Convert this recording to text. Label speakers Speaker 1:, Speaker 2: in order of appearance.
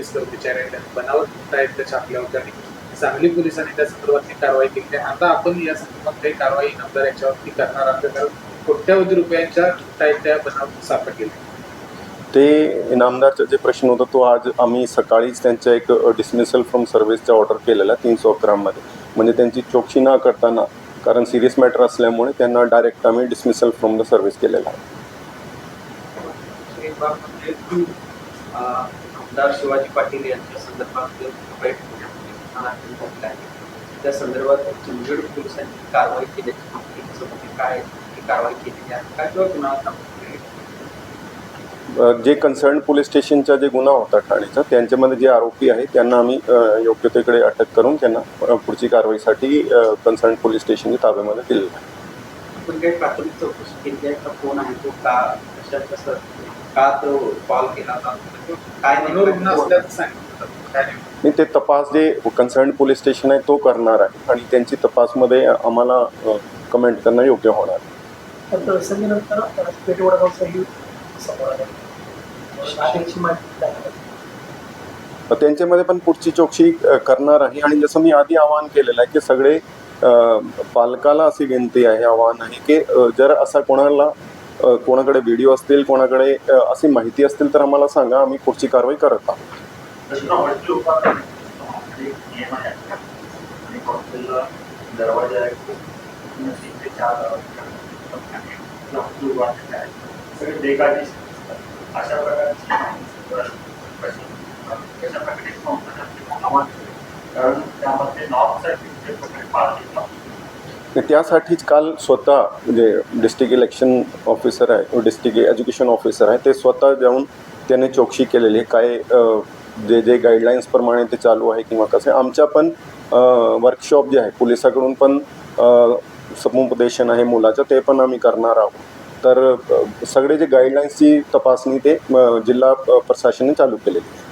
Speaker 1: Police कर्मचारी बनावट आहेत छापल्यावर त्यांनी सांगली पोलिसांनी त्या संदर्भातली कारवाई केली आहे. आता आपण या संदर्भात काही कारवाई नंतर याच्यावरती करणार आहोत कारण कोट्यावधी रुपयांच्या टाईप त्या बनावट सापडलेल्या
Speaker 2: ते इनामदारचा जे प्रश्न होता तो आज आम्ही सकाळीच त्यांच्या एक डिसमिसल फ्रॉम सर्व्हिसचा ऑर्डर केलेला तीनशे अकरामध्ये म्हणजे त्यांची चौकशी न करताना कारण सिरियस मॅटर असल्यामुळे त्यांना डायरेक्ट आम्ही डिसमिसल फ्रॉम द सर्व्हिस केलेला आहे.
Speaker 3: आमदार शिवाजी पाटील यांच्या संदर्भात आहे त्या संदर्भात चिंचवड पोलिसांनी कारवाई केली त्याच्यामध्ये काय ती कारवाई केलेली आहे का किंवा कुणाला
Speaker 2: जे कन्सर्न पोलीस स्टेशनचा जे गुन्हा होता ठाणेचा त्यांच्यामध्ये जे आरोपी आहे त्यांना आम्ही योग्य तेकडे अटक करून त्यांना पुढची कारवाईसाठी कन्सर्न पोलीस स्टेशनच्या ताब्यामध्ये दिलेलं आहे.
Speaker 3: आपण काही प्राथमिक चौकशी केली आहे का? कोण आहे तो? का का तो कॉल केला होता काय
Speaker 1: मनोरुग्ण
Speaker 3: नेमकं-
Speaker 1: असल्याचं सांगितलं जातं. काय नेमकं?
Speaker 2: आणि ते तपास जे कन्सर्न पोलीस स्टेशन आहे तो करणार आहे आणि त्यांची तपासमध्ये आम्हाला कमेंट करणं योग्य होणार आहे.
Speaker 4: पण प्रसंगीनंतर पेठ वडगावचाही समोर आला शाळेची माहिती द्यावी.
Speaker 2: तर त्यांच्यामध्ये पण पुढची चौकशी करणार आहे आणि जसं मी आधी आवाहन केलेलं आहे की सगळे पालकाला अशी विनंती आहे आवाहन आहे की जर असा कोणाला कोणाकडे व्हिडिओ असतील कोणाकडे अशी माहिती असतील तर आम्हाला सांगा आम्ही पुढची कारवाई करत आहोत.
Speaker 5: कारण त्यामध्ये नॉर्थ सर्किट ते
Speaker 2: त्यासाठीच काल स्वतः म्हणजे डिस्ट्रिक्ट इलेक्शन ऑफिसर आहे डिस्ट्रिक्ट एज्युकेशन ऑफिसर आहे ते स्वतः जाऊन त्याने चौकशी केलेली आहे काय जे जे गाईडलाईन्सप्रमाणे ते चालू आहे किंवा कसं आहे. आमच्या पण वर्कशॉप जे आहे पोलिसाकडून पण समुपदेशन आहे मुलाचं ते पण आम्ही करणार आहोत तर सगळे जे गाईडलाईन्सची तपासणी ते जिल्हा प्रशासनाने चालू केलेली आहे